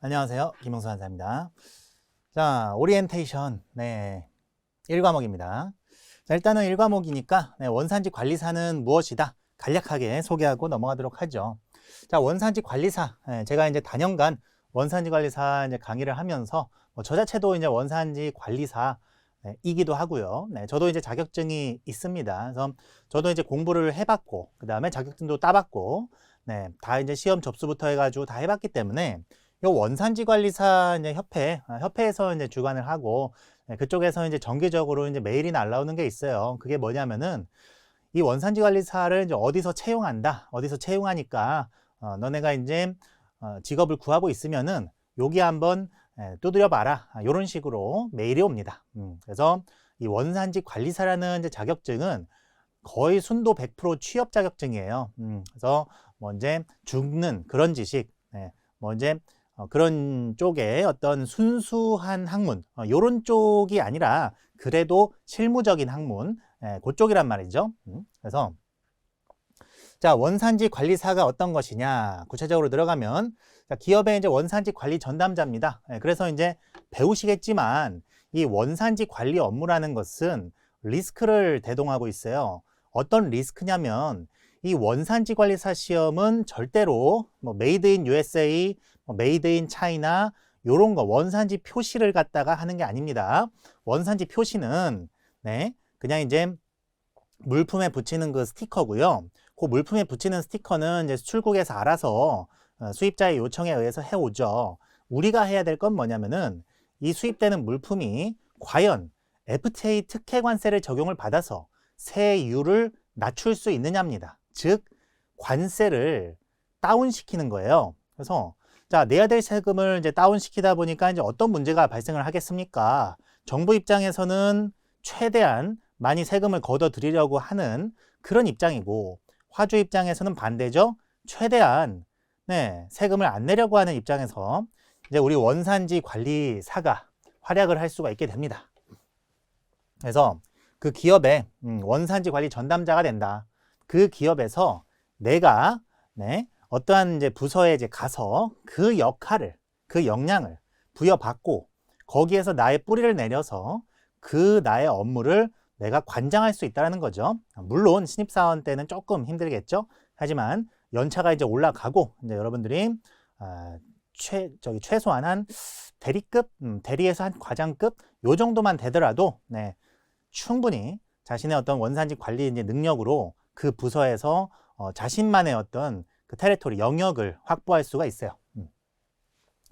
안녕하세요. 김영수 한사입니다. 자, 오리엔테이션. 네. 1과목입니다. 자, 일단은 1과목이니까 네, 원산지 관리사는 무엇이다? 간략하게 소개하고 넘어가도록 하죠. 자, 원산지 관리사. 네, 제가 이제 단연간 원산지 관리사 이제 강의를 하면서 뭐 저 자체도 이제 원산지 관리사 네, 이기도 하고요. 네, 저도 이제 자격증이 있습니다. 그래서 저도 이제 공부를 해봤고, 그 다음에 자격증도 따봤고, 네, 다 이제 시험 접수부터 해가지고 다 해봤기 때문에 요 원산지 관리사 이제 협회, 아, 협회에서 이제 주관을 하고 네, 그쪽에서 이제 정기적으로 이제 메일이 날라오는 게 있어요. 그게 뭐냐면은 이 원산지 관리사를 이제 어디서 채용한다, 어디서 채용하니까 어, 너네가 이제 어, 직업을 구하고 있으면은 여기 한번 예, 두드려 봐라. 아, 이런 식으로 메일이 옵니다. 음, 그래서 이 원산지 관리사라는 이제 자격증은 거의 순도 100% 취업 자격증이에요. 음, 그래서 뭐 이제 죽는 그런 지식, 예, 뭐 이제 어, 그런 쪽에 어떤 순수한 학문, 어, 요런 쪽이 아니라 그래도 실무적인 학문, 예, 그쪽이란 말이죠. 음, 그래서 자, 원산지 관리사가 어떤 것이냐? 구체적으로 들어가면 자, 기업의 이제 원산지 관리 전담자입니다. 예, 그래서 이제 배우시겠지만 이 원산지 관리 업무라는 것은 리스크를 대동하고 있어요. 어떤 리스크냐면 이 원산지 관리사 시험은 절대로 뭐 메이드 인 USA, 뭐 메이드 인 차이나 요런 거 원산지 표시를 갖다가 하는 게 아닙니다. 원산지 표시는 네, 그냥 이제 물품에 붙이는 그 스티커고요. 그 물품에 붙이는 스티커는 이제 수출국에서 알아서 어, 수입자의 요청에 의해서 해오죠. 우리가 해야 될 건 뭐냐면은 이 수입되는 물품이 과연 FTA 특혜 관세를 적용을 받아서 세율을 낮출 수 있느냐입니다. 즉 관세를 다운시키는 거예요. 그래서 자 내야 될 세금을 이제 다운시키다 보니까 이제 어떤 문제가 발생을 하겠습니까? 정부 입장에서는 최대한 많이 세금을 걷어들이려고 하는 그런 입장이고 화주 입장에서는 반대죠. 최대한 네, 세금을 안 내려고 하는 입장에서 이제 우리 원산지 관리사가 활약을 할 수가 있게 됩니다. 그래서 그 기업의 음, 원산지 관리 전담자가 된다. 그 기업에서 내가 네, 어떠한 이제 부서에 이제 가서 그 역할을 그 역량을 부여받고 거기에서 나의 뿌리를 내려서 그 나의 업무를 내가 관장할 수 있다는 거죠. 물론 신입사원 때는 조금 힘들겠죠. 하지만 연차가 이제 올라가고 이제 여러분들이 아, 최 저기 최소한 한 대리급 음, 대리에서 한 과장급 요 정도만 되더라도 네, 충분히 자신의 어떤 원산지 관리 이제 능력으로 그 부서에서 어, 자신만의 어떤 그 테리토리 영역을 확보할 수가 있어요. 음.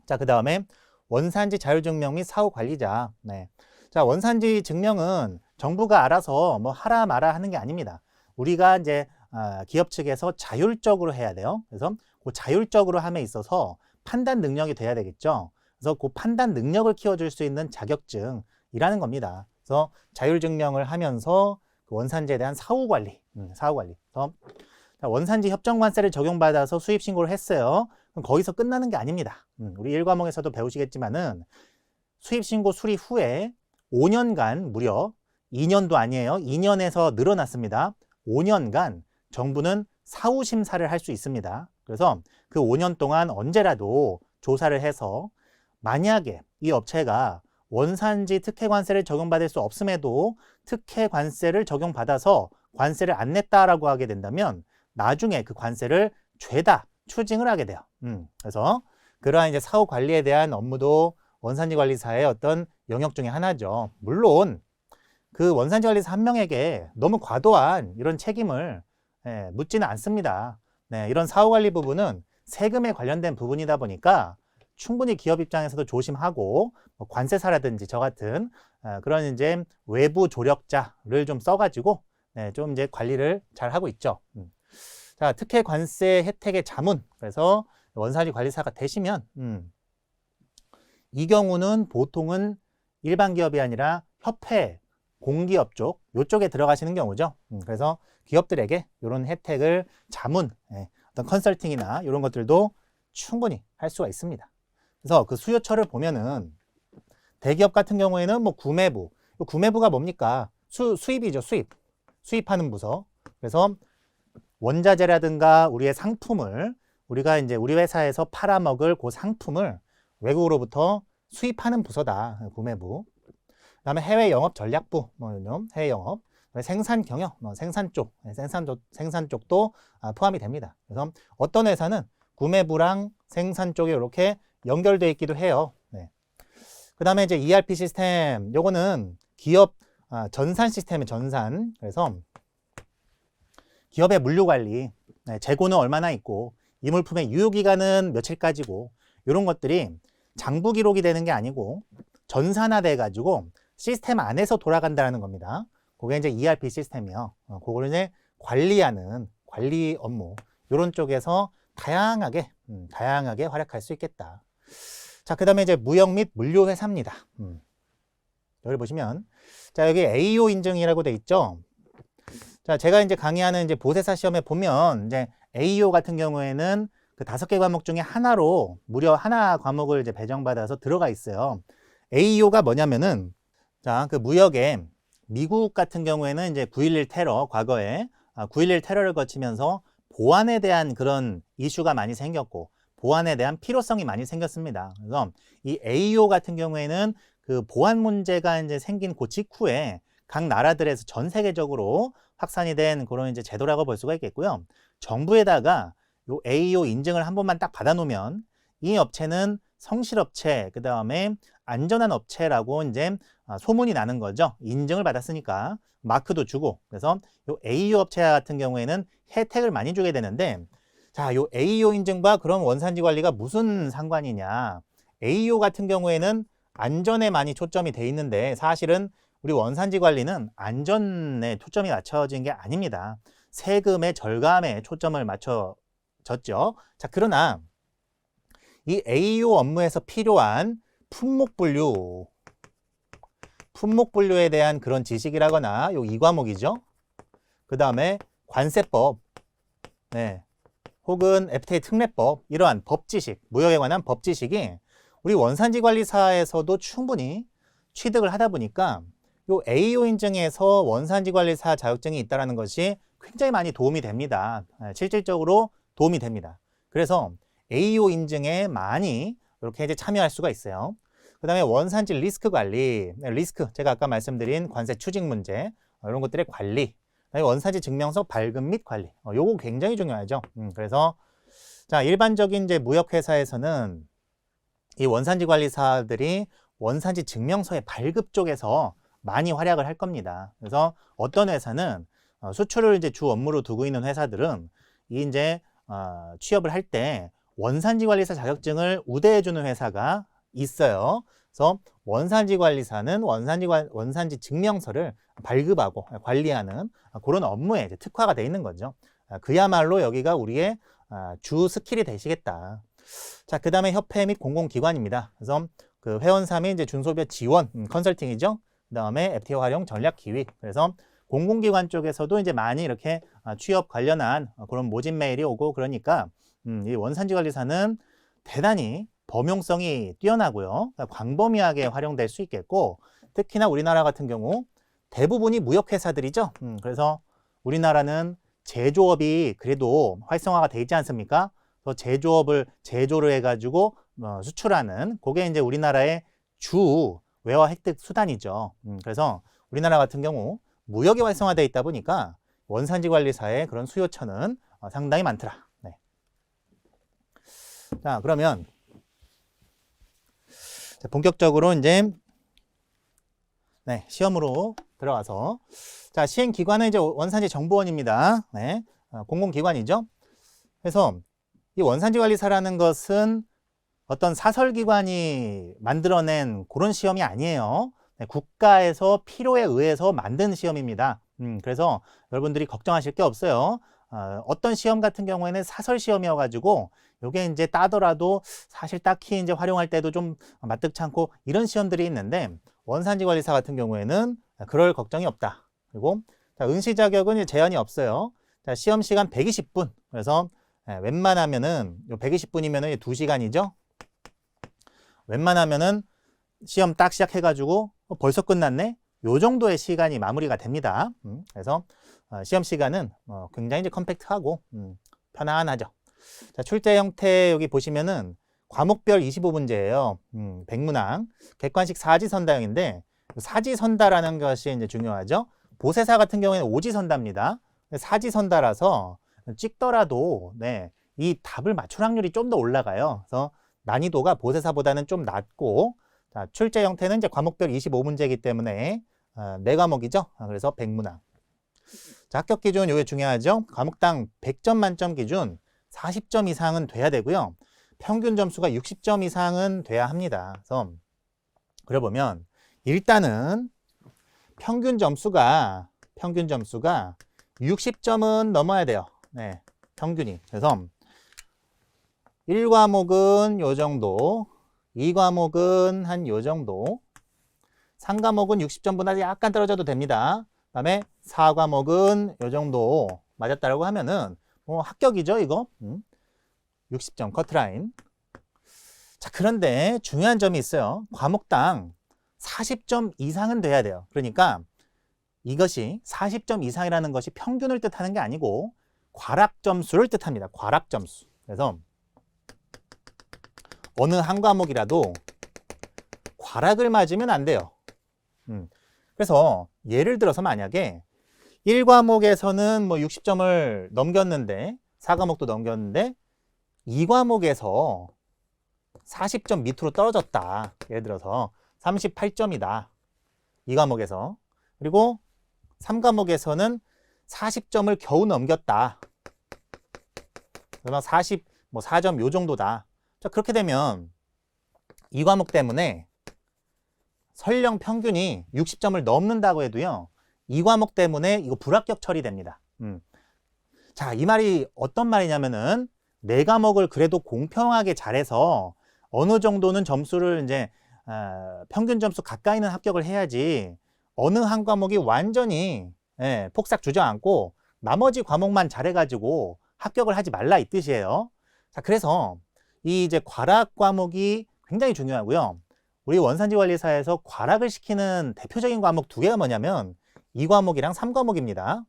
자, 그 다음에 원산지 자율증명 및 사후 관리자. 네. 자, 원산지 증명은 정부가 알아서 뭐 하라 마라 하는 게 아닙니다. 우리가 이제 아, 기업 측에서 자율적으로 해야 돼요. 그래서 그 자율적으로 함에 있어서 판단 능력이 돼야 되겠죠. 그래서 그 판단 능력을 키워줄 수 있는 자격증이라는 겁니다. 그래서 자율증명을 하면서 그 원산지에 대한 사후 관리, 음, 사후 관리. 그래서 원산지 협정 관세를 적용받아서 수입 신고를 했어요. 그럼 거기서 끝나는 게 아닙니다. 음, 우리 1과목에서도 배우시겠지만은 수입 신고 수리 후에 5년간 무려 2년도 아니에요. 2년에서 늘어났습니다. 5년간 정부는 사후 심사를 할 수 있습니다. 그래서 그 5년 동안 언제라도 조사를 해서 만약에 이 업체가 원산지 특혜 관세를 적용받을 수 없음에도 특혜 관세를 적용받아서 관세를 안 냈다라고 하게 된다면 나중에 그 관세를 죄다 추징을 하게 돼요. 음, 그래서 그러한 이제 사후 관리에 대한 업무도 원산지 관리사의 어떤 영역 중에 하나죠. 물론 그 원산지 관리사 한 명에게 너무 과도한 이런 책임을 예, 묻지는 않습니다. 네, 이런 사후 관리 부분은 세금에 관련된 부분이다 보니까 충분히 기업 입장에서도 조심하고 뭐 관세사라든지 저 같은 어, 그런 이제 외부 조력자를 좀 써가지고 네, 좀 이제 관리를 잘 하고 있죠. 음. 자, 특혜 관세 혜택의 자문. 그래서 원산지 관리사가 되시면 음, 이 경우는 보통은 일반 기업이 아니라 협회, 공기업 쪽 요쪽에 들어가시는 경우죠. 음, 그래서 기업들에게 이런 혜택을 자문, 예, 어떤 컨설팅이나 이런 것들도 충분히 할 수가 있습니다. 그래서 그 수요처를 보면은 대기업 같은 경우에는 뭐 구매부, 구매부가 뭡니까? 수, 수입이죠, 수입. 수입하는 부서. 그래서 원자재라든가 우리의 상품을 우리가 이제 우리 회사에서 팔아먹을 그 상품을 외국으로부터 수입하는 부서다. 구매부. 그다음에 해외 영업 전략부, 뭐 이런 해외 영업, 생산 경영, 뭐 생산 쪽, 네, 생산 쪽, 생산 쪽도 아, 포함이 됩니다. 그래서 어떤 회사는 구매부랑 생산 쪽에 이렇게 연결돼 있기도 해요. 네. 그 다음에 이제 ERP 시스템, 요거는 기업 아, 전산 시스템의 전산. 그래서 기업의 물류 관리, 네, 재고는 얼마나 있고 이 물품의 유효 기간은 며칠까지고 이런 것들이 장부 기록이 되는 게 아니고 전산화돼 가지고 시스템 안에서 돌아간다는 겁니다. 그게 이제 ERP 시스템이요. 어, 그거를 이제 관리하는 관리 업무 이런 쪽에서 다양하게 음, 다양하게 활약할 수 있겠다. 자, 그다음에 이제 무역 및 물류 회사입니다. 음. 여기 보시면 자 여기 AO 인증이라고 돼 있죠. 자, 제가 이제 강의하는 이제 보세사 시험에 보면 이제 AO 같은 경우에는 그 다섯 개 과목 중에 하나로 무려 하나 과목을 이제 배정받아서 들어가 있어요. AO가 뭐냐면은 자, 그 무역에 미국 같은 경우에는 이제 9.11 테러 과거에 아, 9.11 테러를 거치면서 보안에 대한 그런 이슈가 많이 생겼고 보안에 대한 필요성이 많이 생겼습니다. 그래서 이 AO 같은 경우에는 그 보안 문제가 이제 생긴 그 직후에 각 나라들에서 전 세계적으로 확산이 된 그런 이제 제도라고 볼 수가 있겠고요. 정부에다가 요 AO 인증을 한 번만 딱 받아놓으면 이 업체는 성실업체, 그 다음에 안전한 업체라고 이제 아, 소문이 나는 거죠. 인증을 받았으니까 마크도 주고 그래서 요 AO 업체 같은 경우에는 혜택을 많이 주게 되는데 자, 요 AO 인증과 그런 원산지 관리가 무슨 상관이냐? AO 같은 경우에는 안전에 많이 초점이 돼 있는데 사실은 우리 원산지 관리는 안전에 초점이 맞춰진 게 아닙니다. 세금의 절감에 초점을 맞춰졌죠. 자, 그러나 이 AO 업무에서 필요한 품목 분류, 품목 분류에 대한 그런 지식이라거나 요 이 과목이죠. 그 다음에 관세법, 네, 혹은 FTA 특례법 이러한 법 지식, 무역에 관한 법 지식이 우리 원산지 관리사에서도 충분히 취득을 하다 보니까 요 AO 인증에서 원산지 관리사 자격증이 있다는 것이 굉장히 많이 도움이 됩니다. 네, 실질적으로 도움이 됩니다. 그래서 AO 인증에 많이 이렇게 이제 참여할 수가 있어요. 그 다음에 원산지 리스크 관리, 네, 리스크, 제가 아까 말씀드린 관세 추징 문제, 어, 이런 것들의 관리, 원산지 증명서 발급 및 관리, 어, 요거 굉장히 중요하죠. 음, 그래서 자 일반적인 이제 무역회사에서는 이 원산지 관리사들이 원산지 증명서의 발급 쪽에서 많이 활약을 할 겁니다. 그래서 어떤 회사는 어, 수출을 이제 주 업무로 두고 있는 회사들은 이 이제 어, 취업을 할 때 원산지 관리사 자격증을 우대해 주는 회사가 있어요. 그래서 원산지 관리사는 원산지, 관, 원산지 증명서를 발급하고 관리하는 그런 업무에 특화가 돼 있는 거죠. 아, 그야말로 여기가 우리의 아, 주 스킬이 되시겠다. 자, 그 다음에 협회 및 공공기관입니다. 그래서 그 회원사 및 이제 준소비업 지원, 음, 컨설팅이죠. 그 다음에 FTA 활용 전략 기획. 그래서 공공기관 쪽에서도 이제 많이 이렇게 아, 취업 관련한 그런 모집 메일이 오고 그러니까 음, 이 원산지 관리사는 대단히 범용성이 뛰어나고요. 그러니까 광범위하게 활용될 수 있겠고 특히나 우리나라 같은 경우 대부분이 무역회사들이죠. 음, 그래서 우리나라는 제조업이 그래도 활성화가 돼 있지 않습니까? 그 제조업을 제조를 해가지고 어, 수출하는 그게 이제 우리나라의 주 외화 획득 수단이죠. 음, 그래서 우리나라 같은 경우 무역이 활성화되어 있다 보니까 원산지 관리사의 그런 수요처는 어, 상당히 많더라. 네. 자, 그러면 자, 본격적으로 이제 네, 시험으로 들어가서 자, 시행 기관은 이제 원산지 정보원입니다. 네. 어, 공공기관이죠. 그래서 이 원산지 관리사라는 것은 어떤 사설기관이 만들어낸 그런 시험이 아니에요. 네, 국가에서 필요에 의해서 만든 시험입니다. 음, 그래서 여러분들이 걱정하실 게 없어요. 어, 어떤 시험 같은 경우에는 사설 시험이어가지고 요게 이제 따더라도 사실 딱히 이제 활용할 때도 좀 마뜩치 않고 이런 시험들이 있는데 원산지 관리사 같은 경우에는 그럴 걱정이 없다. 그리고 자, 응시 자격은 제한이 없어요. 자, 시험 시간 120분. 그래서 예, 웬만하면은 요 120분이면은 2시간이죠. 웬만하면은 시험 딱 시작해가지고 어, 벌써 끝났네. 요 정도의 시간이 마무리가 됩니다. 음, 그래서 어, 시험 시간은 어, 굉장히 이제 컴팩트하고 음, 편안하죠. 자, 출제 형태 여기 보시면은 과목별 25문제예요. 음, 백문항. 객관식 사지선다형인데 사지선다라는 것이 이제 중요하죠. 보세사 같은 경우에는 오지선다입니다. 사지선다라서 찍더라도 네, 이 답을 맞출 확률이 좀 더 올라가요. 그래서 난이도가 보세사보다는 좀 낮고 자, 출제 형태는 이제 과목별 25문제이기 때문에 어, 네 과목이죠. 아, 그래서 백문항. 자, 합격 기준 요게 중요하죠. 과목당 100점 만점 기준 40점 이상은 돼야 되고요. 평균 점수가 60점 이상은 돼야 합니다. 그래서 그래 보면 일단은 평균 점수가 평균 점수가 60점은 넘어야 돼요. 네, 평균이. 그래서 1과목은 요 정도, 2과목은 한 요 정도, 3과목은 60점보다 약간 떨어져도 됩니다. 그 다음에 4과목은 요 정도 맞았다라고 하면은 뭐 합격이죠, 이거. 음. 60점 커트라인. 자, 그런데 중요한 점이 있어요. 과목당 40점 이상은 돼야 돼요. 그러니까 이것이 40점 이상이라는 것이 평균을 뜻하는 게 아니고 과락 점수를 뜻합니다. 과락 점수. 그래서 어느 한 과목이라도 과락을 맞으면 안 돼요. 음. 그래서 예를 들어서 만약에 1과목에서는 뭐 60점을 넘겼는데 4과목도 넘겼는데 2과목에서 40점 밑으로 떨어졌다. 예를 들어서 38점이다. 2과목에서. 그리고 3과목에서는 40점을 겨우 넘겼다. 그러면 40, 뭐 4점 요 정도다. 자, 그렇게 되면 2과목 때문에 설령 평균이 60점을 넘는다고 해도요. 2과목 때문에 이거 불합격 처리됩니다. 음. 자, 이 말이 어떤 말이냐면은 네 과목을 그래도 공평하게 잘해서 어느 정도는 점수를 이제 어, 평균 점수 가까이는 합격을 해야지 어느 한 과목이 완전히 예, 폭삭 주저앉고 나머지 과목만 잘해가지고 합격을 하지 말라 이 뜻이에요. 자, 그래서 이 이제 과락 과목이 굉장히 중요하고요. 우리 원산지 관리사에서 과락을 시키는 대표적인 과목 두 개가 뭐냐면 이 과목이랑 삼 과목입니다.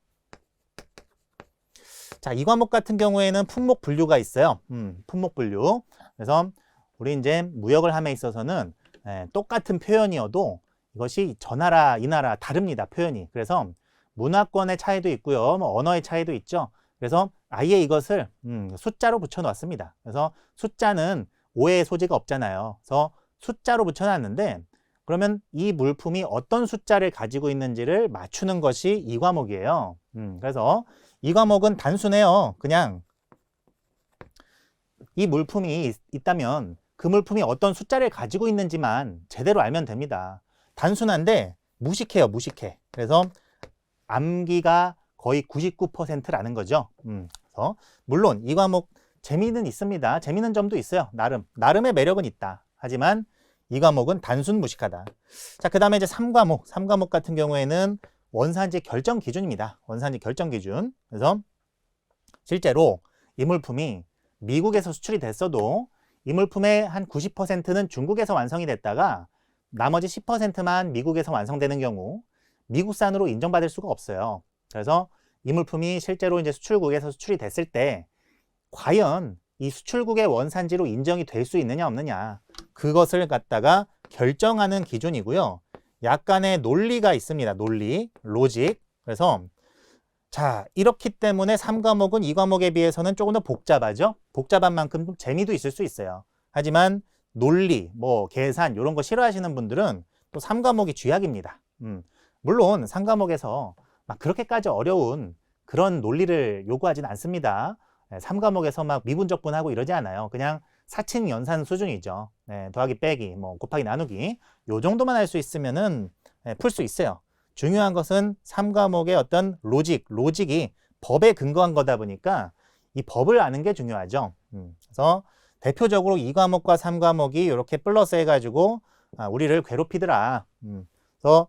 자, 이 과목 같은 경우에는 품목 분류가 있어요. 음, 품목 분류. 그래서 우리 이제 무역을 함에 있어서는 예, 똑같은 표현이어도 이것이 저 나라, 이 나라 다릅니다. 표현이. 그래서 문화권의 차이도 있고요. 뭐 언어의 차이도 있죠. 그래서 아예 이것을 음, 숫자로 붙여놨습니다. 그래서 숫자는 오해의 소지가 없잖아요. 그래서 숫자로 붙여놨는데 그러면 이 물품이 어떤 숫자를 가지고 있는지를 맞추는 것이 이 과목이에요. 음, 그래서 이 과목은 단순해요. 그냥 이 물품이 있, 있다면 그 물품이 어떤 숫자를 가지고 있는지만 제대로 알면 됩니다. 단순한데 무식해요, 무식해. 그래서 암기가 거의 99%라는 거죠. 음, 그래서 물론 이 과목 재미는 있습니다. 재미있는 점도 있어요. 나름. 나름의 매력은 있다. 하지만 이 과목은 단순 무식하다. 자, 그 다음에 이제 3과목. 3과목 같은 경우에는 원산지 결정 기준입니다. 원산지 결정 기준. 그래서 실제로 이 물품이 미국에서 수출이 됐어도 이 물품의 한 90%는 중국에서 완성이 됐다가 나머지 10%만 미국에서 완성되는 경우 미국산으로 인정받을 수가 없어요. 그래서 이 물품이 실제로 이제 수출국에서 수출이 됐을 때 과연 이 수출국의 원산지로 인정이 될 수 있느냐 없느냐 그것을 갖다가 결정하는 기준이고요. 약간의 논리가 있습니다. 논리, 로직. 그래서 자 이렇기 때문에 3과목은 2과목에 비해서는 조금 더 복잡하죠. 복잡한 만큼 좀 재미도 있을 수 있어요. 하지만 논리, 뭐 계산 이런 거 싫어하시는 분들은 또 3과목이 쥐약입니다. 음, 물론 3과목에서 막 그렇게까지 어려운 그런 논리를 요구하진 않습니다. 네, 3과목에서 막 미분적분하고 이러지 않아요. 그냥 사칭 연산 수준이죠. 네, 더하기 빼기, 뭐 곱하기 나누기 요 정도만 할 수 있으면은 네, 풀수 있어요. 중요한 것은 3과목의 어떤 로직, 로직이 법에 근거한 거다 보니까 이 법을 아는 게 중요하죠. 음, 그래서 대표적으로 2과목과 3과목이 이렇게 플러스 해가지고 아, 우리를 괴롭히더라. 음, 그래서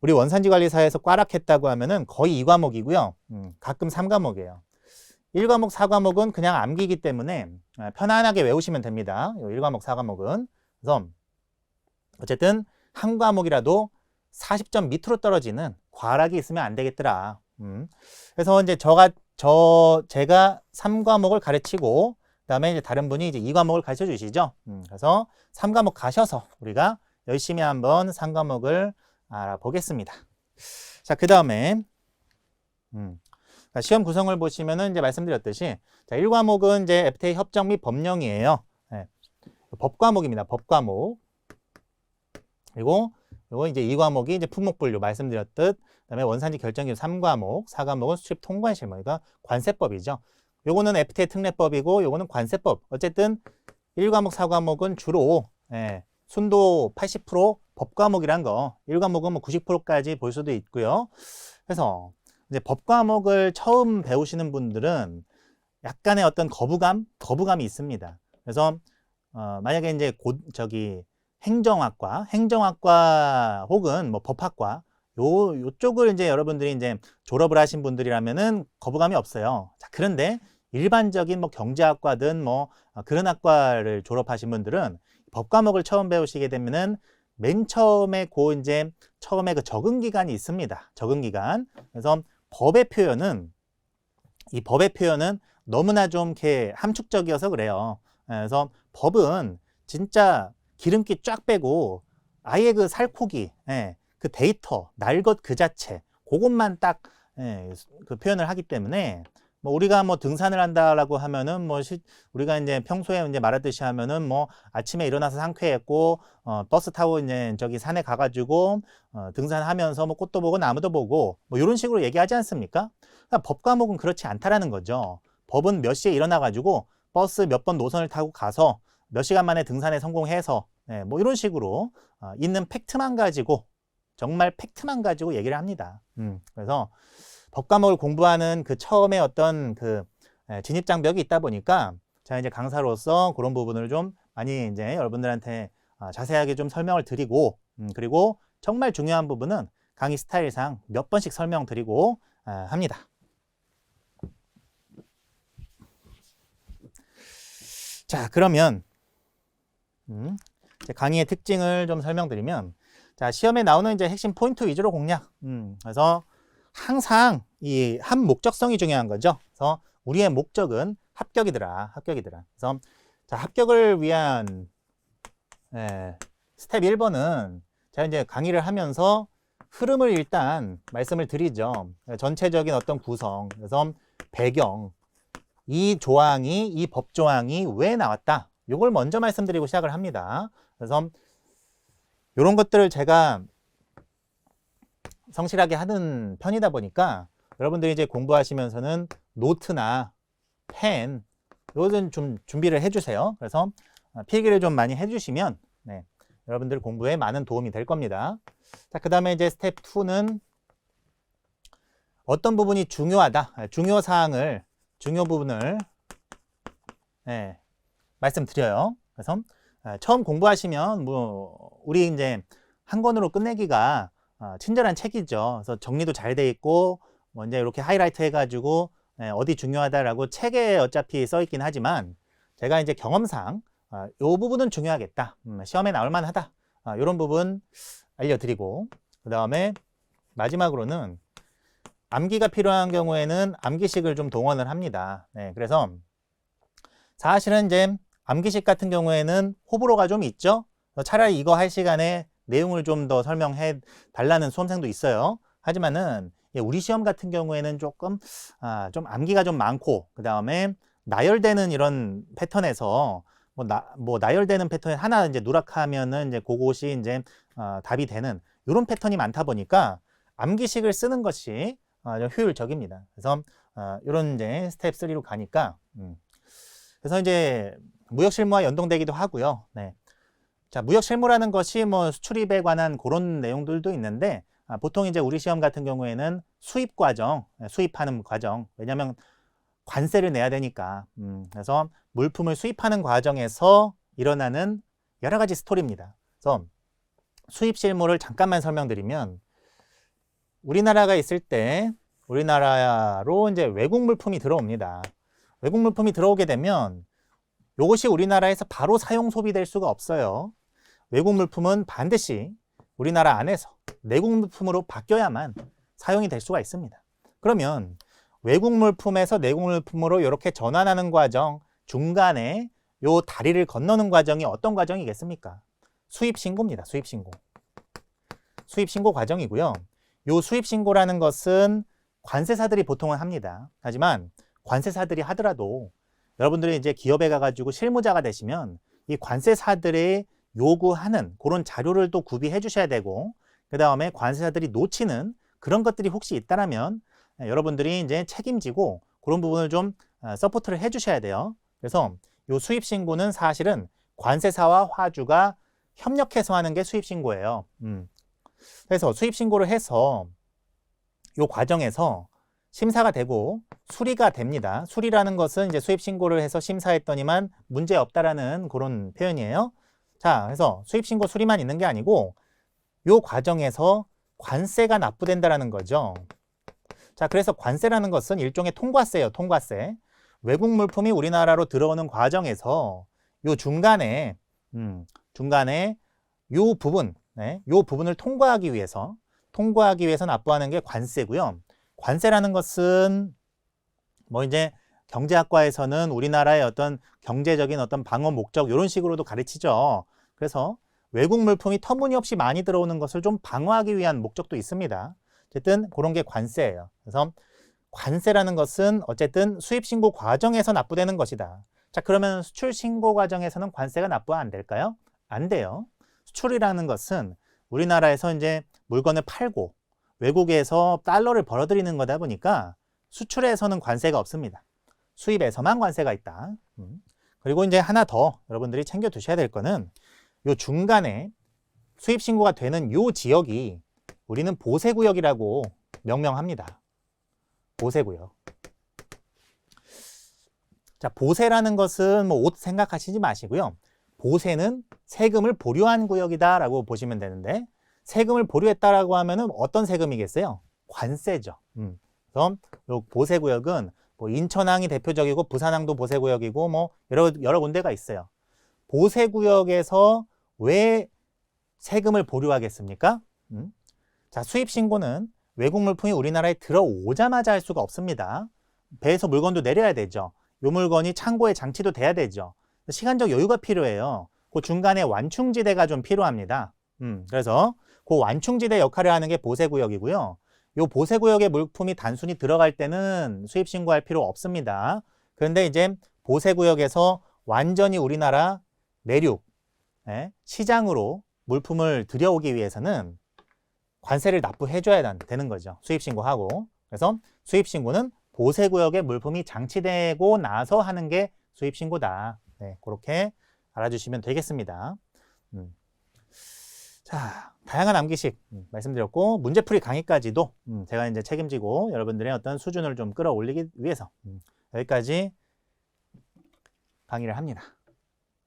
우리 원산지 관리사에서 꽈락했다고 하면은 거의 2과목이고요. 음, 가끔 3과목이에요. 1과목, 4과목은 그냥 암기기 때문에 아, 편안하게 외우시면 됩니다. 1과목, 4과목은. 그래서 어쨌든 한 과목이라도 40점 밑으로 떨어지는 과락이 있으면 안 되겠더라. 음. 그래서 이제 저가 저 제가 3과목을 가르치고 그다음에 이제 다른 분이 이제 이 과목을 가르쳐 주시죠. 음, 그래서 3과목 가셔서 우리가 열심히 한번 3과목을 알아보겠습니다. 자, 그 다음에 음, 자, 시험 구성을 보시면은 이제 말씀드렸듯이 자, 1과목은 이제 FTA 협정 및 법령이에요. 네. 법 과목입니다. 법 과목. 그리고 요거 이제 2과목이 이제 품목 분류 말씀드렸듯 그다음에 원산지 결정기준 3과목, 4과목은 수출 통관 실무, 그러니까 관세법이죠. 요거는 FTA 특례법이고 요거는 관세법. 어쨌든 1과목, 4과목은 주로 예, 순도 80% 법과목이란 거 1과목은 뭐 90%까지 볼 수도 있고요. 그래서 이제 법과목을 처음 배우시는 분들은 약간의 어떤 거부감, 거부감이 있습니다. 그래서 어, 만약에 이제 곧 저기 행정학과, 행정학과 혹은 뭐 법학과 요 요쪽을 이제 여러분들이 이제 졸업을 하신 분들이라면은 거부감이 없어요. 자, 그런데 일반적인 뭐 경제학과든 뭐 어, 그런 학과를 졸업하신 분들은 법 과목을 처음 배우시게 되면은 맨 처음에 고 이제 처음에 그 적응 기간이 있습니다. 적응 기간. 그래서 법의 표현은 이 법의 표현은 너무나 좀 이렇게 함축적이어서 그래요. 예, 그래서 법은 진짜 기름기 쫙 빼고 아예 그 살코기, 예, 그 데이터, 날 것 그 자체, 그것만 딱, 예, 그 표현을 하기 때문에 뭐 우리가 뭐 등산을 한다라고 하면은 뭐 시, 우리가 이제 평소에 이제 말하듯이 하면은 뭐 아침에 일어나서 상쾌했고 어 버스 타고 이제 저기 산에 가가지고 어 등산하면서 뭐 꽃도 보고 나무도 보고 뭐 이런 식으로 얘기하지 않습니까? 그러니까 법 과목은 그렇지 않다라는 거죠. 법은 몇 시에 일어나가지고 버스 몇 번 노선을 타고 가서 몇 시간 만에 등산에 성공해서 예, 뭐 이런 식으로 어, 있는 팩트만 가지고 정말 팩트만 가지고 얘기를 합니다. 음, 그래서 법 과목을 공부하는 그 처음에 어떤 그 예, 진입 장벽이 있다 보니까 제가 이제 강사로서 그런 부분을 좀 많이 이제 여러분들한테 어, 자세하게 좀 설명을 드리고 음, 그리고 정말 중요한 부분은 강의 스타일상 몇 번씩 설명드리고 아, 합니다. 자, 그러면 음, 강의의 특징을 좀 설명드리면 자, 시험에 나오는 이제 핵심 포인트 위주로 공략. 음, 그래서 항상 이 한 목적성이 중요한 거죠. 그래서 우리의 목적은 합격이더라. 합격이더라. 그래서 자, 합격을 위한 예, 스텝 1번은 제가 이제 강의를 하면서 흐름을 일단 말씀을 드리죠. 전체적인 어떤 구성, 그래서 배경, 이 조항이, 이 법 조항이 왜 나왔다. 이걸 먼저 말씀드리고 시작을 합니다. 그래서 이런 것들을 제가 성실하게 하는 편이다 보니까 여러분들이 이제 공부하시면서는 노트나 펜, 이것은 좀 준비를 해주세요. 그래서 필기를 좀 많이 해주시면 네, 여러분들 공부에 많은 도움이 될 겁니다. 자, 그 다음에 이제 스텝 2는 어떤 부분이 중요하다. 아, 중요 사항을, 중요 부분을 네, 말씀드려요. 그래서 아, 처음 공부하시면 뭐 우리 이제 한 권으로 끝내기가 아, 친절한 책이죠. 그래서 정리도 잘 돼 있고 뭐 이제 이렇게 하이라이트 해가지고 네, 어디 중요하다라고 책에 어차피 써 있긴 하지만 제가 이제 경험상 아, 요 부분은 중요하겠다. 음, 시험에 나올 만하다. 아, 이런 부분 알려드리고 그 다음에 마지막으로는 암기가 필요한 경우에는 암기식을 좀 동원을 합니다. 네, 그래서 사실은 이제 암기식 같은 경우에는 호불호가 좀 있죠. 차라리 이거 할 시간에 내용을 좀 더 설명해 달라는 수험생도 있어요. 하지만은 우리 시험 같은 경우에는 조금 아, 좀 암기가 좀 많고 그 다음에 나열되는 이런 패턴에서 뭐, 나, 뭐 나열되는 패턴 하나 이제 누락하면은 이제 그것이 이제 어, 답이 되는 이런 패턴이 많다 보니까 암기식을 쓰는 것이 어, 좀 효율적입니다. 그래서 어, 이런 이제 스텝 3로 가니까 음. 그래서 이제 무역 실무와 연동되기도 하고요. 네. 자, 무역 실무라는 것이 뭐 수출입에 관한 그런 내용들도 있는데 아, 보통 이제 우리 시험 같은 경우에는 수입 과정, 예, 수입하는 과정. 왜냐하면 관세를 내야 되니까. 음, 그래서 물품을 수입하는 과정에서 일어나는 여러 가지 스토리입니다. 그래서 수입 실무를 잠깐만 설명드리면 우리나라가 있을 때 우리나라로 이제 외국 물품이 들어옵니다. 외국 물품이 들어오게 되면 이것이 우리나라에서 바로 사용 소비될 수가 없어요. 외국 물품은 반드시 우리나라 안에서 내국 물품으로 바뀌어야만 사용이 될 수가 있습니다. 그러면 외국 물품에서 내국 물품으로 이렇게 전환하는 과정, 중간에 요 다리를 건너는 과정이 어떤 과정이겠습니까? 수입 신고입니다. 수입 신고. 수입 신고 과정이고요. 요 수입 신고라는 것은 관세사들이 보통은 합니다. 하지만 관세사들이 하더라도 여러분들이 이제 기업에 가가지고 실무자가 되시면 이 관세사들의 요구하는 그런 자료를 또 구비해 주셔야 되고 그 다음에 관세사들이 놓치는 그런 것들이 혹시 있다라면 예, 여러분들이 이제 책임지고 그런 부분을 좀 어, 서포트를 해 주셔야 돼요. 그래서 요 수입 신고는 사실은 관세사와 화주가 협력해서 하는 게 수입 신고예요. 음. 그래서 수입 신고를 해서 요 과정에서 심사가 되고 수리가 됩니다. 수리라는 것은 이제 수입 신고를 해서 심사했더니만 문제 없다라는 그런 표현이에요. 자, 그래서 수입 신고 수리만 있는 게 아니고 요 과정에서 관세가 납부된다라는 거죠. 자, 그래서 관세라는 것은 일종의 통과세예요. 통과세. 외국 물품이 우리나라로 들어오는 과정에서 요 중간에 음, 중간에 요 부분, 네, 요 부분을 통과하기 위해서 통과하기 위해서 납부하는 게 관세고요. 관세라는 것은 뭐 이제 경제학과에서는 우리나라의 어떤 경제적인 어떤 방어 목적 이런 식으로도 가르치죠. 그래서 외국 물품이 터무니없이 많이 들어오는 것을 좀 방어하기 위한 목적도 있습니다. 어쨌든 그런 게 관세예요. 그래서 관세라는 것은 어쨌든 수입 신고 과정에서 납부되는 것이다. 자, 그러면 수출 신고 과정에서는 관세가 납부 안 될까요? 안 돼요. 수출이라는 것은 우리나라에서 이제 물건을 팔고 외국에서 달러를 벌어들이는 거다 보니까 수출에서는 관세가 없습니다. 수입에서만 관세가 있다. 음. 그리고 이제 하나 더 여러분들이 챙겨 두셔야 될 거는 요 중간에 수입 신고가 되는 요 지역이 우리는 보세 구역이라고 명명합니다. 보세 구역. 자, 보세라는 것은 뭐 옷 생각하시지 마시고요. 보세는 세금을 보류한 구역이다라고 보시면 되는데 세금을 보류했다라고 하면은 어떤 세금이겠어요? 관세죠. 음. 그래서 요 보세 구역은 뭐 인천항이 대표적이고 부산항도 보세 구역이고 뭐 여러 여러 군데가 있어요. 보세 구역에서 왜 세금을 보류하겠습니까? 음? 자, 수입 신고는 외국 물품이 우리나라에 들어오자마자 할 수가 없습니다. 배에서 물건도 내려야 되죠. 요 물건이 창고에 장치도 돼야 되죠. 시간적 여유가 필요해요. 그 중간에 완충지대가 좀 필요합니다. 음, 그래서 그 완충지대 역할을 하는 게 보세구역이고요. 요 보세구역의 물품이 단순히 들어갈 때는 수입 신고할 필요 없습니다. 그런데 이제 보세구역에서 완전히 우리나라 내륙 예, 시장으로 물품을 들여오기 위해서는 관세를 납부해줘야 되는 거죠. 수입 신고하고. 그래서 수입 신고는 보세구역에 물품이 장치되고 나서 하는 게 수입 신고다. 네, 그렇게 알아주시면 되겠습니다. 음. 자, 다양한 암기식 음, 말씀드렸고 문제풀이 강의까지도 음, 제가 이제 책임지고 여러분들의 어떤 수준을 좀 끌어올리기 위해서 음, 여기까지 강의를 합니다.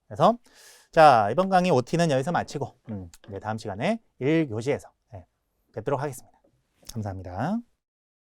그래서 자 이번 강의 OT는 여기서 마치고 음, 네, 다음 시간에 1교시에서 네, 뵙도록 하겠습니다. 감사합니다.